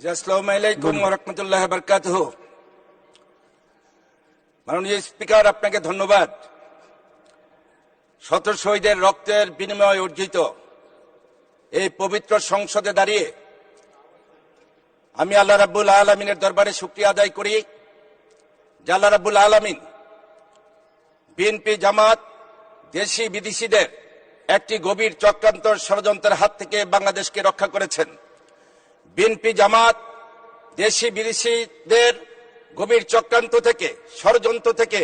জি আসসালামু আলাইকুম রহমতুল্লাহ বরকাত মাননীয় স্পিকার আপনাকে ধন্যবাদ। শত শহীদের রক্তের বিনিময়ে অর্জিত এই পবিত্র সংসদে দাঁড়িয়ে আমি আল্লাহ রাব্বুল আলমিনের দরবারে শুক্রিয়া আদায় করি। যে আল্লাহ রাব্বুল আলমিন বিএনপি জামাত দেশি বিদেশিদের একটি গভীর চক্রান্ত ষড়যন্ত্রের হাত থেকে বাংলাদেশকে রক্ষা করেছেন। বিএনপি জামাত, দেশি বিদেশিদের গভীর চক্রান্ত থেকে, ষড়যন্ত্র থেকে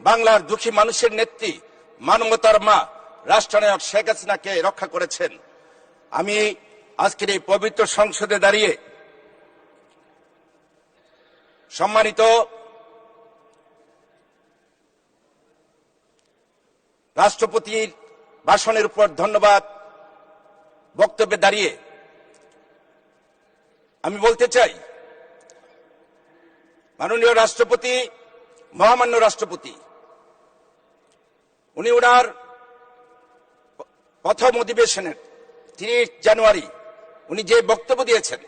বাংলার দুঃখী মানুষের নেত্রী মানবতার মা, রাষ্ট্রনায়ক শেখ হাসিনাকে রক্ষা করেছেন। আমি আজকের এই পবিত্র সংসদে দাঁড়িয়ে সম্মানিত রাষ্ট্রপতির ভাষণের উপর ধন্যবাদ বক্তব্যে দাঁড়িয়ে আমি বলতে চাই, মাননীয় রাষ্ট্রপতি, মহামান্য রাষ্ট্রপতি, উনি ওনার প্রথম অধিবেশনের তিরিশ জানুয়ারি উনি যে বক্তব্য দিয়েছেন,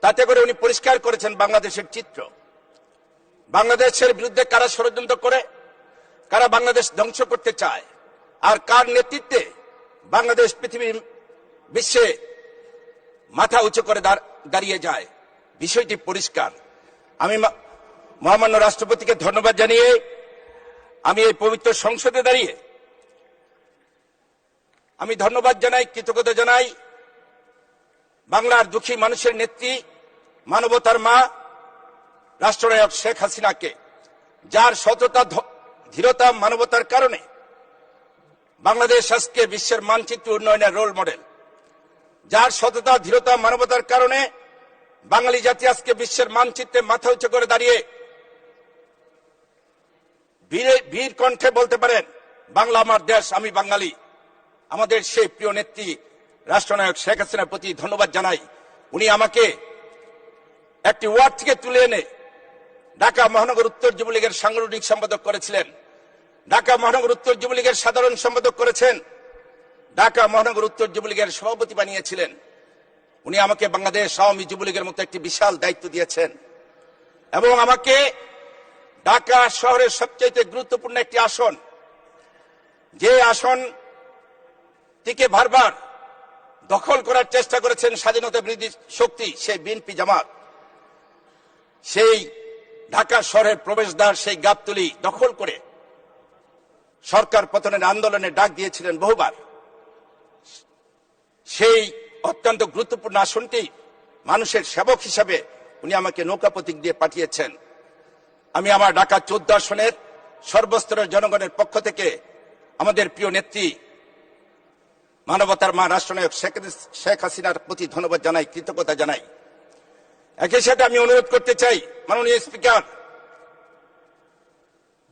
তাতে করে উনি পরিষ্কার করেছেন বাংলাদেশের চিত্র। বাংলাদেশের বিরুদ্ধে কারা ষড়যন্ত্র করে, কারা বাংলাদেশ ধ্বংস করতে চায়, আর কার নেতৃত্বে বাংলাদেশ পৃথিবীর বিশ্বে মাথা উঁচু করে দাঁড়- দাঁড়িয়ে যায়। বিষয়টি পরিষ্কার। আমি মহামান্য রাষ্ট্রপতিকে ধন্যবাদ জানিয়ে আমি এই পবিত্র সংসদে দাঁড়িয়ে আমি ধন্যবাদ জানাই, কৃতজ্ঞতা জানাই বাংলার দুঃখী মানুষের নেত্রী, মানবতার মা, রাষ্ট্রনায়ক শেখ হাসিনাকে, যার সততা ধীরতা, মানবতার কারণে বাংলাদেশ আজকে বিশ্বের মানচিত্র উন্নয়নের রোল মডেল যার সততা, ধীরতা, মানবতার কারণে বাঙালি জাতি আজকে বিশ্বের মানচিত্রে মাথা উঁচু করে দাঁড়িয়ে বীর কণ্ঠে বলতে পারেন, বাংলা আমার দেশ, আমি বাঙালি। আমাদের সেই প্রিয় নেত্রী, রাষ্ট্রনায়ক শেখ হাসিনার প্রতি ধন্যবাদ জানাই। উনি আমাকে একটি ওয়ার্ড থেকে তুলে এনে ঢাকা মহানগর উত্তর যুবলীগের সাংগঠনিক সম্পাদক করেছিলেন। ঢাকা মহানগর উত্তর যুবলীগের সাধারণ সম্পাদক করেছেন। ঢাকা মহানগর উত্তর যুবলীগের সভাপতি বানিয়েছিলেন। উনি আমাকে বাংলাদেশ আওয়ামী যুবলীগের মতো একটি বিশাল দায়িত্ব দিয়েছেন। এবং আমাকে ঢাকা শহরের সবচেয়ে গুরুত্বপূর্ণ একটি আসন, যে আসন থেকে বারবার দখল করার চেষ্টা করেছেন স্বাধীনতা বিরোধী শক্তি, সেই বিএনপি জামাত। সেই ঢাকা শহরের প্রবেশদ্বার, সেই গাবতলি দখল করে সরকার পতনের আন্দোলনে ডাক দিয়েছিলেন বহুবার। সেই অত্যন্ত গুরুত্বপূর্ণ আসনটি মানুষের সেবক হিসাবে উনি আমাকে নৌকা প্রতীক দিয়ে পাঠিয়েছেন। আমি আমার ঢাকা চোদ্দ আসনের সর্বস্তরের জনগণের পক্ষ থেকে আমাদের প্রিয় নেত্রী, মানবতার মা রাষ্ট্রনায়ক শেখ শেখ হাসিনার প্রতি ধন্যবাদ জানাই, কৃতজ্ঞতা জানাই। একই সাথে আমি অনুরোধ করতে চাই, মাননীয় স্পিকার,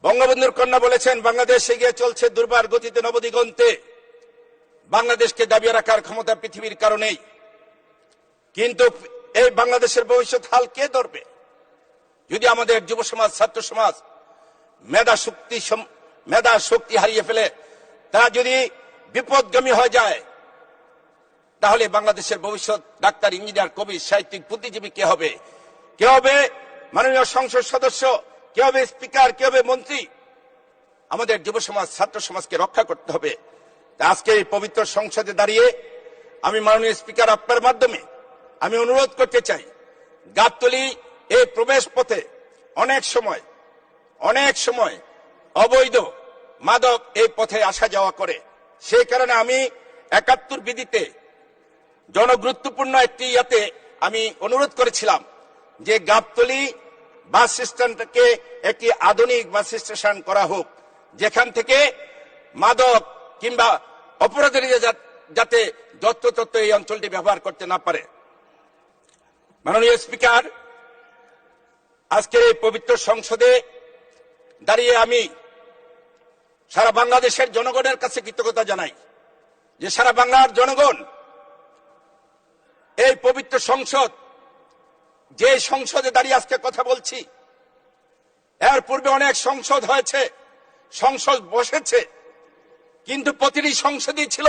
বঙ্গবন্ধুর কন্যা বলেছেন, বাংলাদেশ এগিয়ে চলছে দুর্বার গতিতে নবদিগন্তে। বাংলাদেশকে দাবিয়ে রাখার ক্ষমতা পৃথিবীর কারণেই। কিন্তু এই বাংলাদেশের ভবিষ্যৎ হাল কে ধরবে? যদি আমাদের যুব সমাজ ছাত্র সমাজ মেধা শক্তি মেধা শক্তি হারিয়ে ফেলে, তারা যদি বিপদগামী হয়ে যায়, তাহলে বাংলাদেশের ভবিষ্যৎ ডাক্তার, ইঞ্জিনিয়ার, কবি, সাহিত্যিক, বুদ্ধিজীবী কে হবে? কে হবে মাননীয় সংসদ সদস্য? কে হবে স্পিকার? কে হবে মন্ত্রী? আমাদের যুব সমাজ ছাত্র সমাজকে রক্ষা করতে হবে। আজকে এই পবিত্র সংসদে দাঁড়িয়ে আমি মাননীয় স্পিকার আপনার মাধ্যমে আমি অনুরোধ করতে চাই, গাবতলি এই প্রবেশ পথে অনেক সময় অনেক সময় অবৈধ মাদক এই পথে আসা যাওয়া করে। সেই কারণে আমি একাত্তর বিধিতে জনগুরুত্বপূর্ণ একটি ইয়াতে আমি অনুরোধ করেছিলাম যে গাবতলি বাস স্ট্যান্ডকে একটি আধুনিক বাস স্টেশন করা হোক, যেখান থেকে মাদক কিংবা অপরাধীরা যাতে যত্রতত্ত্ব এই অঞ্চলটি ব্যবহার করতে না পারে। মাননীয় স্পিকার আজকের এই পবিত্র সংসদে দাঁড়িয়ে আমি সারা বাংলাদেশের জনগণের কাছে কৃতজ্ঞতা জানাই যে সারা বাংলার জনগণ এই পবিত্র সংসদ, যে সংসদে দাঁড়িয়ে আজকে কথা বলছি, এর পূর্বে অনেক সংসদ হয়েছে, সংসদ বসেছে। কিন্তু প্রতিটি সংসদই ছিল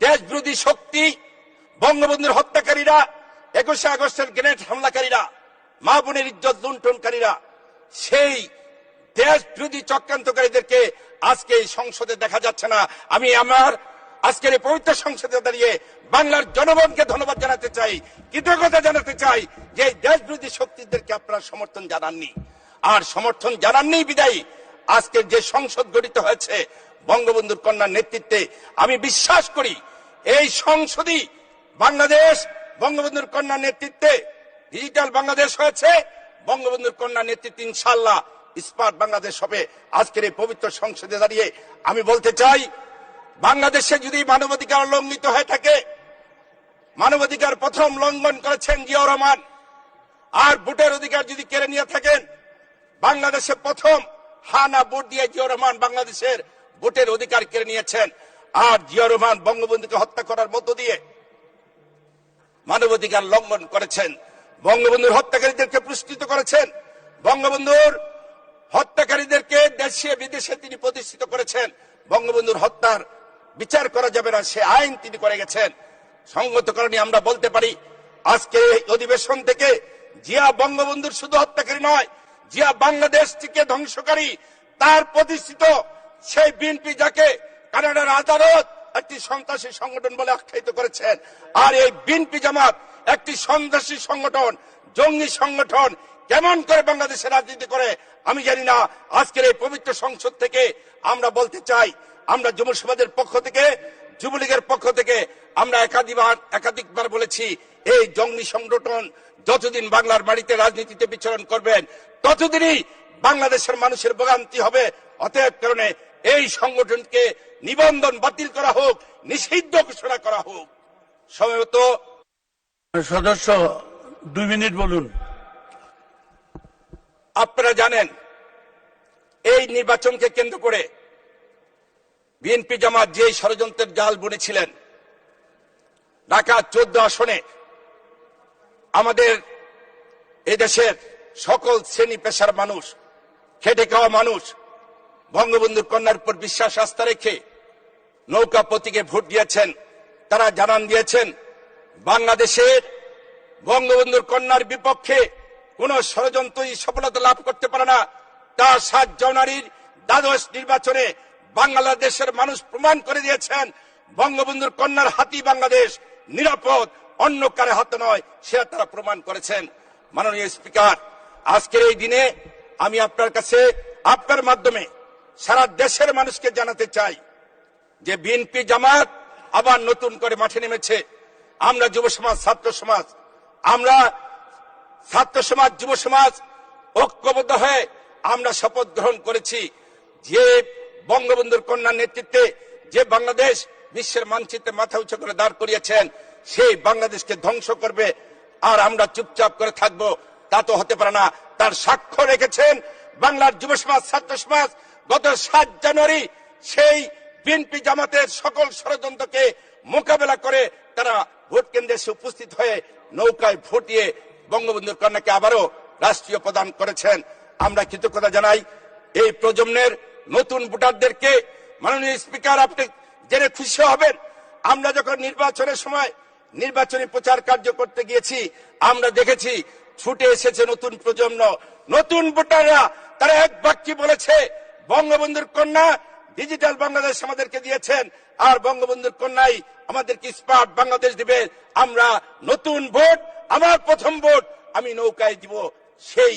দেশ বিরোধী শক্তি, বঙ্গবন্ধুর হত্যাকারীরা, একুশে আগস্টের গ্রেনেড হামলাকারীরা, মা বোনের ইজ্জত লুণ্ঠনকারীরা, সেই দেশ বিরোধী চক্রান্তকারীদেরকে আজকে এই সংসদে দেখা যাচ্ছে না। আমি আমার আজকের এই পবিত্র সংসদে দাঁড়িয়ে বাংলার জনগণকে ধন্যবাদ জানাতে চাই, কৃতজ্ঞতা জানাতে চাই যে দেশ বিরোধী শক্তিদেরকে আপনারা সমর্থন জানাননি। আর সমর্থন জানাননি বিদায়ী, আজকের যে সংসদ গঠিত হয়েছে বঙ্গবন্ধুর কন্যার নেতৃত্বে আমি বিশ্বাস করি এই সংসদই বাংলাদেশ, বঙ্গবন্ধুর কন্যার নেতৃত্বে ডিজিটাল বাংলাদেশ হয়েছে। বঙ্গবন্ধুর কন্যার নেতৃত্বে ইনশাল্লাহ স্মার্ট বাংলাদেশ হবে। আজকের এই পবিত্র সংসদে দাঁড়িয়ে আমি বলতে চাই, বাংলাদেশে যদি মানবাধিকার লঙ্ঘিত হয়ে থাকে, মানবাধিকার প্রথম লঙ্ঘন করেছেন জিয়াউর রহমান। আর ভোটের অধিকার যদি কেড়ে নিয়ে থাকেন, বাংলাদেশে প্রথম হানা ভোট দিয়ে জিয়াউর রহমান বাংলাদেশের ভোটের অধিকার কেড়ে নিয়েছেন। আর জিয়াউর রহমান বঙ্গবন্ধুকে হত্যা করার মধ্য দিয়ে মানবাধিকার লঙ্ঘন করেছেন। বঙ্গবন্ধুর হত্যাকারীদেরকে পুরস্কৃত করেছেন। বঙ্গবন্ধুর হত্যাকারীদেরকে দেশে, বিদেশে তিনি প্রতিষ্ঠিত করেছেন। বঙ্গবন্ধুর হত্যার বিচার করা যাবে না, সে আইন তিনি করে গেছেন। সঙ্গত কারণে আমরা বলতে পারি, আজকে এই অধিবেশন থেকে জিয়া বঙ্গবন্ধুর শুধু হত্যাকারী নয়, জিয়া বাংলাদেশটিকে ধ্বংসকারী, তার প্রতিষ্ঠিত সেই বিএনপি যাকে কানাডার আদালত একটি সন্ত্রাসী সংগঠন বলে আখ্যায়িত করেছেন। আর এই বিএনপি জামাত একটি সন্ত্রাসী সংগঠন, জঙ্গি সংগঠন, কেমন করে বাংলাদেশে রাজনীতি করে, আমি জানি না। আজকের এই পবিত্র সংসদ থেকে আমরা বলতে চাই, আমরা যুব সমাজের পক্ষ থেকে, যুবলীগের পক্ষ থেকে আমরা একাধিকবার একাধিকবার বলেছি, এই জঙ্গি সংগঠন যতদিন বাংলার বাড়িতে রাজনীতিতে বিচরণ করবেন, ততদিনই বাংলাদেশের মানুষের ভোগান্তি হবে। অতএব কারণে এই সংগঠনকে নিবন্ধন বাতিল করা হোক নিষিদ্ধ ঘোষণা করা হোক। সম্ভবত সদস্য দুই মিনিট বলুন। আপনারা জানেন এই নির্বাচনকে কেন্দ্র করে বিএনপি জামাত যে ষড়যন্ত্রের জাল বুনেছিলেন ঢাকা চোদ্দ আসনে আমাদের এদেশের সকল শ্রেণি পেশার মানুষ খেটে খাওয়া মানুষ বঙ্গবন্ধুর কন্যার উপর বিশ্বাস আস্থা রেখে নৌকা প্রতীকে ভোট দিয়েছেন, তারা জানান দিয়েছেন বাংলাদেশের বঙ্গবন্ধুর কন্যার বিপক্ষে কোন ষড়যন্ত্রই সফলতা লাভ করতে পারে না। তা সাত জানুয়ারির দ্বাদশ নির্বাচনে বাংলাদেশের মানুষ প্রমাণ করে দিয়েছেন, বঙ্গবন্ধুর কন্যার হাতি বাংলাদেশ নিরাপদ, অন্য কারে হাতে নয়, সেটা তারা প্রমাণ করেছেন। মাননীয় স্পিকার, আজকের এই দিনে আমি আপনার কাছে, আপনার মাধ্যমে সারা দেশের মানুষকে জানাতে চাই যে বিএনপি জামাত আবার নতুন করে মাঠে নেমেছে। আমরা যুব সমাজ, ছাত্র সমাজ, আমরা ছাত্র সমাজ, যুব সমাজ ঐক্যবদ্ধ হয়ে আমরা শপথ গ্রহণ করেছি। যে বঙ্গবন্ধুর কন্যার নেতৃত্বে যে বাংলাদেশ বিশ্বের মানচিত্রে মাথা উঁচু করে দাঁড় করিয়েছেন, সেই বাংলাদেশকে ধ্বংস করবে আর আমরা চুপচাপ করে থাকব। তা তো হতে পারে না। তার সাক্ষ্য রেখেছেন বাংলার যুব সমাজ, ছাত্র সমাজ গত সাত জানুয়ারি সেই বিএনপি জামাতের সকল ষড়যন্ত্রকে মোকাবেলা করে তারা ভোট কেন্দ্রে এসে উপস্থিত হয়ে নৌকায় ভোট দিয়ে বঙ্গবন্ধুর কন্যাকে আবারও রাষ্ট্রীয় প্রদান করেছেন। আমরা কৃতজ্ঞতা জানাই এই প্রজন্মের নতুন ভোটারদেরকে। মাননীয় স্পিকার, আপনি জেনে খুশি হবেন, আমরা যখন নির্বাচনের সময় নির্বাচনী প্রচার কার্য করতে গিয়েছি, আমরা দেখেছি ছুটে এসেছে নতুন প্রজন্ম, নতুন ভোটাররা, তারা এক বাক্যে বলেছে বঙ্গবন্ধুর কন্যা ডিজিটাল বাংলাদেশ আমাদেরকে দিয়েছেন আর বঙ্গবন্ধুর কন্যাই আমাদেরকে স্মার্ট বাংলাদেশ দিবে। আমরা নতুন ভোট আমার প্রথম ভোট আমি নৌকায় দিব সেই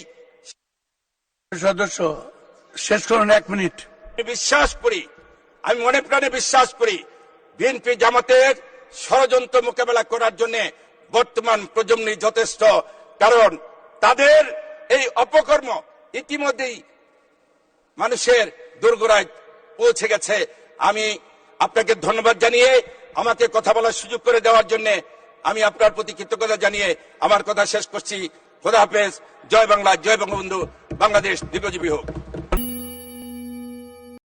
সদস্য শেষ করুন এক মিনিট। আমি বিশ্বাস করি আমি মনে প্রাণে বিশ্বাস করি বিএনপি জামাতের ষড়যন্ত্র মোকাবেলা করার জন্য বর্তমান প্রজন্মই যথেষ্ট কারণ তাদের এই অপকর্ম ইতিমধ্যেই মানুষের দুর্গরায় পৌঁছে গেছে। আমি আপনাকে ধন্যবাদ জানিয়ে, আমাকে কথা বলার সুযোগ করে দেওয়ার জন্য আমি আপনার প্রতি কৃতজ্ঞতা জানিয়ে আমার কথা শেষ করছি। খোদা হাফেজ। জয় বাংলা, জয় বঙ্গবন্ধু। বাংলাদেশ দীর্ঘজীবী হোক।